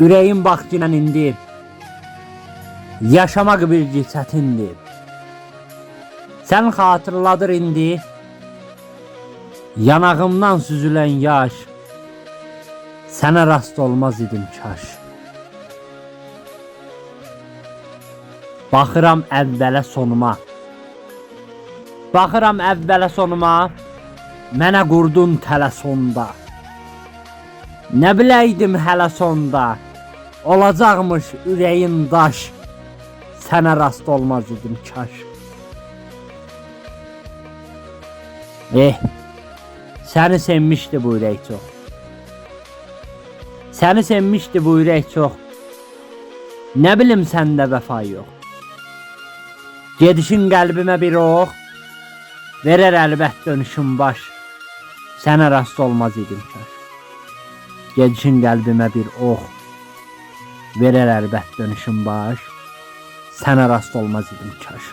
Ürəyim baxcınan indi. Yaşamaq bir çətindir. Sən xatırladır indi. Yanağımdan süzülən yaş. Sənə rast olmaz idim kaş. Baxıram əvvələ sonuma. Baxıram əvvələ sonuma. Mənə qurdun tələ sonda. Nə biləydim hələ sonda. Olacaqmış ürəyin daş. Sənə rast olmaz idim kaş. Eh, səni sevmişdi bu ürək çox. Səni sevmişdi bu ürək çox. Nə bilim səndə vəfa yox. Gedişin qəlbimə bir ox. Verər əlbət dönüşüm baş. Sənə rast olmaz idim kaş. Gedişin qəlbimə bir ox. Verər əlbət dönüşüm baş. Sənə rast olmaz idim kaş.